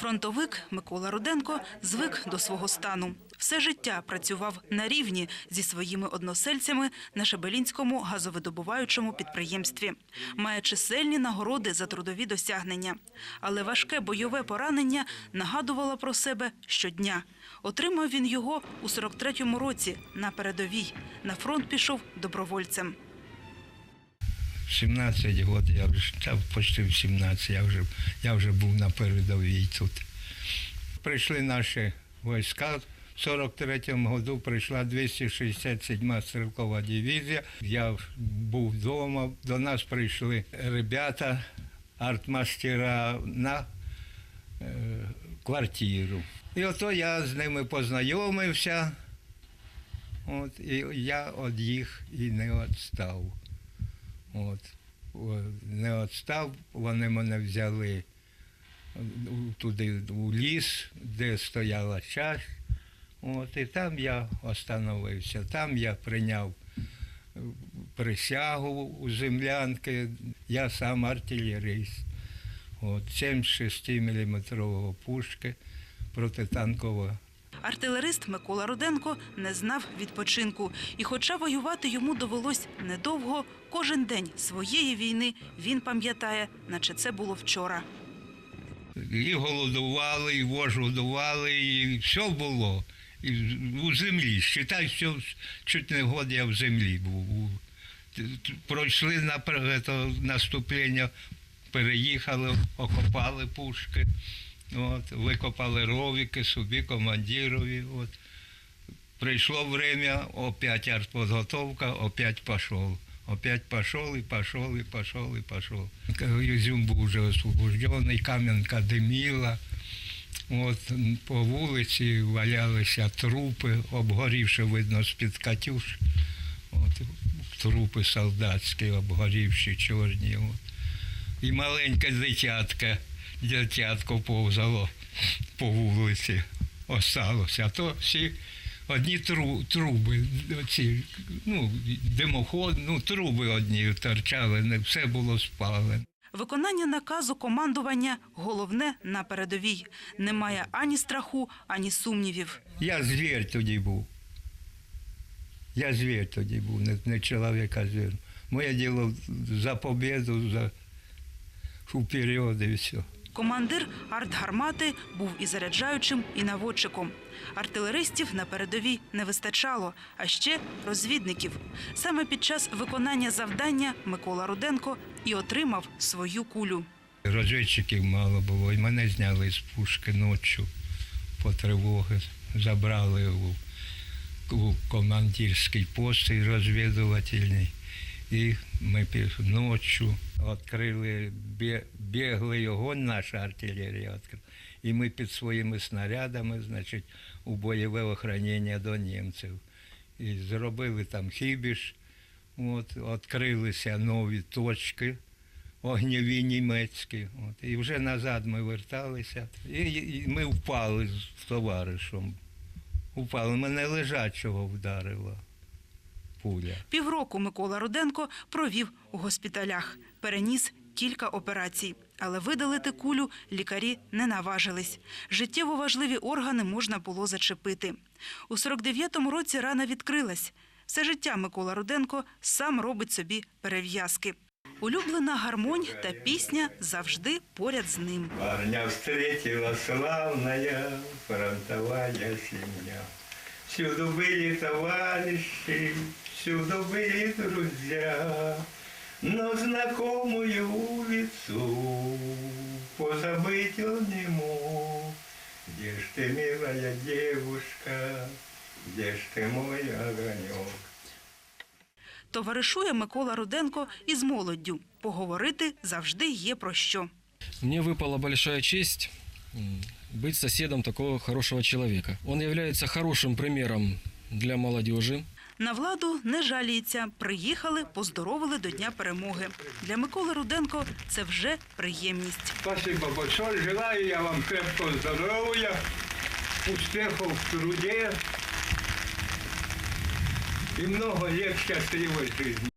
Фронтовик Микола Руденко звик до свого стану. Все життя працював на рівні зі своїми односельцями на Шебелінському газовидобуваючому підприємстві. Має чисельні нагороди за трудові досягнення. Але важке бойове поранення нагадувало про себе щодня. Отримав він його у 43-му році на передовій. На фронт пішов добровольцем. 17 років, я вже та почти в 17, я вже, я вже був на передовій тут. Прийшли наші війська. В 43-му году прийшла 267 стрілкова дивізія. Я був вдома, до нас прийшли ребята, артмастера на е, квартиру. І ото я з ними познайомився. От, і я від їх і не відстав. От. Не відстав, вони мене взяли туди у ліс, де стояла чаш. От, і там я остановився. Там я прийняв е, присягу у землянки. Я сам артилеріст. От, 76-мм пушки протитанкова Артилерист Микола Руденко не знав відпочинку. І хоча воювати йому довелось недовго, кожен день своєї війни він пам'ятає, наче це було вчора. І голодували, і вож годували, і все було. І у землі. Считай, що чуть не год я в землі був. Пройшли на наступлення, переїхали, окопали пушки, от, викопали ровики собі, командирові. От. Прийшло время, опять артподготовка, опять пошел. Опять пошел и пошел, и пошел, и пошел. Изюм був вже освобождений, кам'янка диміла. От по вулиці валялися трупи, обгорівши, видно, з-під катюш. От, трупи солдатські, обгорівші, чорні. От. І маленьке дитятка, дитятко повзало по вулиці, осталося. А то всі одні тру, труби, ці, ну, димоход, ну, труби одні торчали, не все було спалене. Виконання наказу командування головне на передовій. Немає ані страху, ані сумнівів. Я звір тоді був. Я звір тоді був, не, не чоловік, а звір. Моє діло за побіду, за вперед і все. Командир артгармати був і заряджаючим, і наводчиком. Артилеристів на передовій не вистачало, а ще розвідників. Саме під час виконання завдання Микола Руденко і отримав свою кулю. Розвідчиків мало було, і мене зняли з пушки ночі по тривоги, забрали у, у командирський пост розвідувальний. І ми пішли ночі відкрили, біглий огонь, наша артилерія відкрила. І ми під своїми снарядами, значить, у бойове охоронення до німців. І зробили там хібіш, відкрилися нові точки огнєві німецькі. От. І вже назад ми верталися. І, і ми впали з товаришем. Упали. Мене лежачого вдарило пуля. Півроку Микола Руденко провів у госпіталях, переніс кілька операцій. Але видалити кулю лікарі не наважились. Життєво важливі органи можна було зачепити. У 49-му році рана відкрилась. Все життя Микола Руденко сам робить собі перев'язки. Улюблена гармонь та пісня завжди поряд з ним. Парня встретила славная фронтовая семья. Всюду были товарищи, всюду были друзья, но знакомую улицу позабыть он не мог. Где ж ты, милая девушка, где ж ты мой огонек? Товаришує Микола Руденко із молоддю. Поговорити завжди є про що. Мне выпала большая честь м, быть соседом такого хорошего человека. Он является хорошим примером для молодежи. На владу не жаліється. Приїхали, поздоровили до Дня перемоги. Для Миколи Руденко це вже приємність. Спасибо большое. Желаю я вам крепкого здоров'я, успіхів в труді і много лет счастливой жизни.